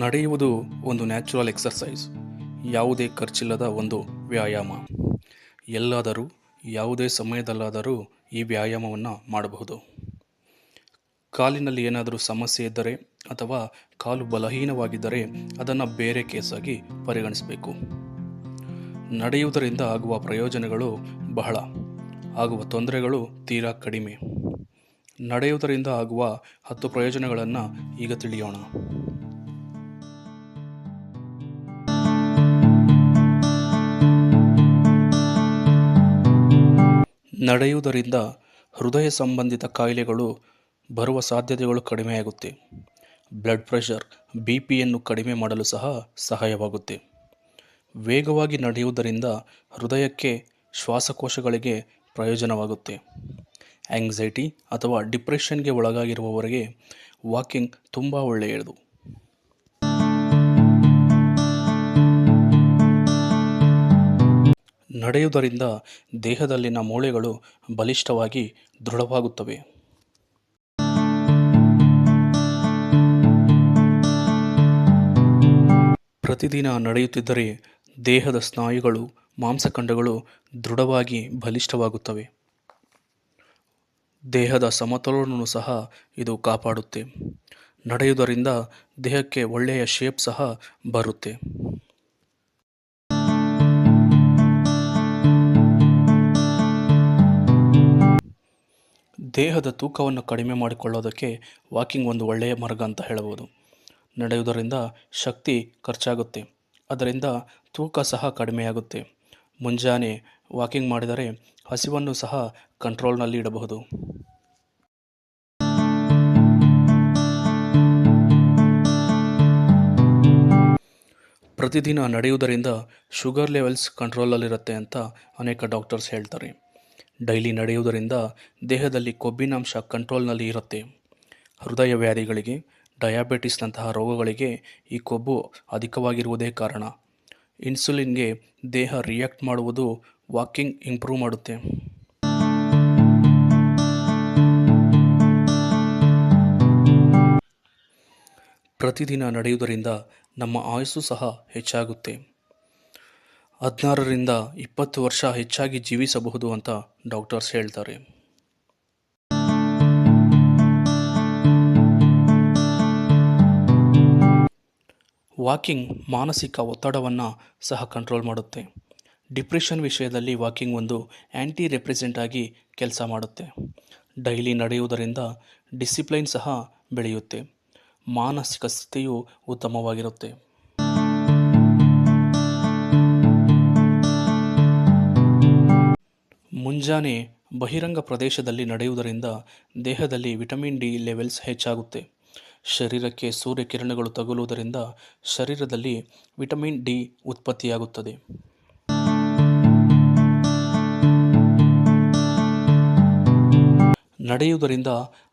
ನಡೆಯುವುದು ಒಂದು natural exercise ಯಾವುದೇ ಖರ್ಚಿಲ್ಲದ ಒಂದು ವ್ಯಾಯಾಮ. ಎಲ್ಲಾದರೂ, ಯಾವುದೇ ಸಮಯದಲ್ಲಾದರೂ ಈ ವ್ಯಾಯಾಮವನ್ನು ಮಾಡಬಹುದು. ಕಾಲಿನಲ್ಲಿ ಏನಾದರೂ ಸಮಸ್ಯೆ ಇದ್ದರೆ ಅಥವಾ ಕಾಲು ಬಲಹೀನವಾಗಿದ್ದರೆ ಅದನ್ನು ಬೇರೆ ಕೇಸಾಗಿ ಪರಿಗಣಿಸಬೇಕು. ನಡೆಯುವುದರಿಂದ ಆಗುವ ಪ್ರಯೋಜನಗಳು ಬಹಳ. ಆಗುವ ತೊಂದರೆಗಳು ತೀರಾ ಕಡಿಮೆ. ನಡೆಯುವುದರಿಂದ ಆಗುವ ಹತ್ತು ಪ್ರಯೋಜನಗಳನ್ನು ಈಗ ತಿಳಿಯೋಣ. ನಡೆಯುವುದರಿಂದ ಹೃದಯ ಸಂಬಂಧಿತ ಕಾಯಿಲೆಗಳು ಬರುವ ಸಾಧ್ಯತೆಗಳು ಕಡಿಮೆಯಾಗುತ್ತೆ. ಬ್ಲಡ್ ಪ್ರೆಷರ್ ಬಿ ಪಿಯನ್ನು ಕಡಿಮೆ ಮಾಡಲು ಸಹ ಸಹಾಯವಾಗುತ್ತೆ. ವೇಗವಾಗಿ ನಡೆಯುವುದರಿಂದ ಹೃದಯಕ್ಕೆ ಶ್ವಾಸಕೋಶಗಳಿಗೆ ಪ್ರಯೋಜನವಾಗುತ್ತೆ. ಆಂಗ್ಸೈಟಿ ಅಥವಾ ಡಿಪ್ರೆಷನ್ಗೆ ಒಳಗಾಗಿರುವವರಿಗೆ ವಾಕಿಂಗ್ ತುಂಬ ಒಳ್ಳೆಯದು. ನಡೆಯುವುದರಿಂದ ದೇಹದಲ್ಲಿನ ಮೂಳೆಗಳು ಬಲಿಷ್ಠವಾಗಿ ದೃಢವಾಗುತ್ತವೆ. ಪ್ರತಿದಿನ ನಡೆಯುತ್ತಿದ್ದರೆ ದೇಹದ ಸ್ನಾಯುಗಳು, ಮಾಂಸಖಂಡಗಳು ದೃಢವಾಗಿ ಬಲಿಷ್ಠವಾಗುತ್ತವೆ. ದೇಹದ ಸಮತೋಲನವನ್ನು ಸಹ ಇದು ಕಾಪಾಡುತ್ತೆ. ನಡೆಯುವುದರಿಂದ ದೇಹಕ್ಕೆ ಒಳ್ಳೆಯ ಶೇಪ್ ಸಹ ಬರುತ್ತೆ. ದೇಹದ ತೂಕವನ್ನು ಕಡಿಮೆ ಮಾಡಿಕೊಳ್ಳೋದಕ್ಕೆ ವಾಕಿಂಗ್ ಒಂದು ಒಳ್ಳೆಯ ಮಾರ್ಗ ಅಂತ ಹೇಳಬಹುದು. ನಡೆಯುವುದರಿಂದ ಶಕ್ತಿ ಖರ್ಚಾಗುತ್ತೆ. ಅದರಿಂದ ತೂಕ ಸಹ ಕಡಿಮೆಯಾಗುತ್ತೆ. ಮುಂಜಾನೆ ವಾಕಿಂಗ್ ಮಾಡಿದರೆ ಹಸಿವನ್ನು ಸಹ ಕಂಟ್ರೋಲ್ನಲ್ಲಿ ಇಡಬಹುದು. ಪ್ರತಿದಿನ ನಡೆಯುವುದರಿಂದ ಶುಗರ್ ಲೆವೆಲ್ಸ್ ಕಂಟ್ರೋಲಲ್ಲಿರುತ್ತೆ ಅಂತ ಅನೇಕ ಡಾಕ್ಟರ್ಸ್ ಹೇಳ್ತಾರೆ. ಡೈಲಿ ನಡೆಯುವುದರಿಂದ ದೇಹದಲ್ಲಿ ಕೊಬ್ಬಿನಾಂಶ ಕಂಟ್ರೋಲ್ನಲ್ಲಿ ಇರುತ್ತೆ. ಹೃದಯ ವ್ಯಾಧಿಗಳಿಗೆ, ಡಯಾಬಿಟಿಸ್ನಂತಹ ರೋಗಗಳಿಗೆ ಈ ಕೊಬ್ಬು ಅಧಿಕವಾಗಿರುವುದೇ ಕಾರಣ. ಇನ್ಸುಲಿನ್ಗೆ ದೇಹ ರಿಯಾಕ್ಟ್ ಮಾಡುವುದು ವಾಕಿಂಗ್ ಇಂಪ್ರೂವ್ ಮಾಡುತ್ತೆ. ಪ್ರತಿದಿನ ನಡೆಯುವುದರಿಂದ ನಮ್ಮ ಆಯಸ್ಸು ಸಹ ಹೆಚ್ಚಾಗುತ್ತೆ. ಹದಿನಾರರಿಂದ ಇಪ್ಪತ್ತು ವರ್ಷ ಹೆಚ್ಚಾಗಿ ಜೀವಿಸಬಹುದು ಅಂತ ಡಾಕ್ಟರ್ಸ್ ಹೇಳ್ತಾರೆ. ವಾಕಿಂಗ್ ಮಾನಸಿಕ ಒತ್ತಡವನ್ನು ಸಹ ಕಂಟ್ರೋಲ್ ಮಾಡುತ್ತೆ. ಡಿಪ್ರೆಷನ್ ವಿಷಯದಲ್ಲಿ ವಾಕಿಂಗ್ ಒಂದು ಆ್ಯಂಟಿ ರೆಪ್ರೆಸೆಂಟ್ ಆಗಿ ಕೆಲಸ ಮಾಡುತ್ತೆ. ಡೈಲಿ ನಡೆಯುವುದರಿಂದ ಡಿಸಿಪ್ಲೈನ್ ಸಹ ಬೆಳೆಯುತ್ತೆ. ಮಾನಸಿಕ ಸ್ಥಿತಿಯು ಉತ್ತಮವಾಗಿರುತ್ತೆ. ಮುಂಜಾನೆ ಬಹಿರಂಗ ಪ್ರದೇಶದಲ್ಲಿ ನಡೆಯುವುದರಿಂದ ದೇಹದಲ್ಲಿ ವಿಟಮಿನ್ ಡಿ ಲೆವೆಲ್ಸ್ ಹೆಚ್ಚಾಗುತ್ತೆ. ಶರೀರಕ್ಕೆ ಸೂರ್ಯಕಿರಣಗಳು ತಗುಲುವುದರಿಂದ ಶರೀರದಲ್ಲಿ ವಿಟಮಿನ್ ಡಿ ಉತ್ಪತ್ತಿಯಾಗುತ್ತದೆ. ನಡೆಯುವುದರಿಂದ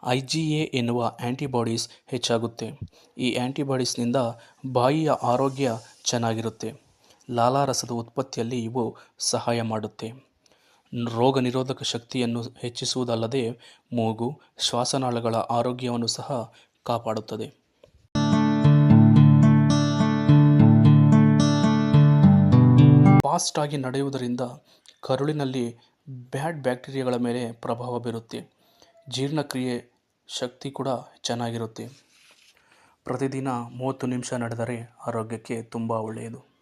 ಐ ಜಿ ಎ ಎನ್ನುವ ಆ್ಯಂಟಿಬಾಡೀಸ್ ಹೆಚ್ಚಾಗುತ್ತೆ. ಈ ಆ್ಯಂಟಿಬಾಡೀಸ್ನಿಂದ ಬಾಯಿಯ ಆರೋಗ್ಯ ಚೆನ್ನಾಗಿರುತ್ತೆ. ಲಾಲಾರಸದ ಉತ್ಪತ್ತಿಯಲ್ಲಿ ಇವು ಸಹಾಯ ಮಾಡುತ್ತೆ. ರೋಗ ನಿರೋಧಕ ಶಕ್ತಿಯನ್ನು ಹೆಚ್ಚಿಸುವುದಲ್ಲದೆ ಮೂಗು, ಶ್ವಾಸನಾಳಗಳ ಆರೋಗ್ಯವನ್ನು ಸಹ ಕಾಪಾಡುತ್ತದೆ. ಫಾಸ್ಟ್ ಆಗಿ ನಡೆಯುವುದರಿಂದ ಕರುಳಿನಲ್ಲಿ ಬ್ಯಾಡ್ ಬ್ಯಾಕ್ಟೀರಿಯಾಗಳ ಮೇಲೆ ಪ್ರಭಾವ ಬೀರುತ್ತೆ. ಜೀರ್ಣಕ್ರಿಯೆ ಶಕ್ತಿ ಕೂಡ ಚೆನ್ನಾಗಿರುತ್ತೆ. ಪ್ರತಿದಿನ ಮೂವತ್ತು ನಿಮಿಷ ನಡೆದರೆ ಆರೋಗ್ಯಕ್ಕೆ ತುಂಬ ಒಳ್ಳೆಯದು.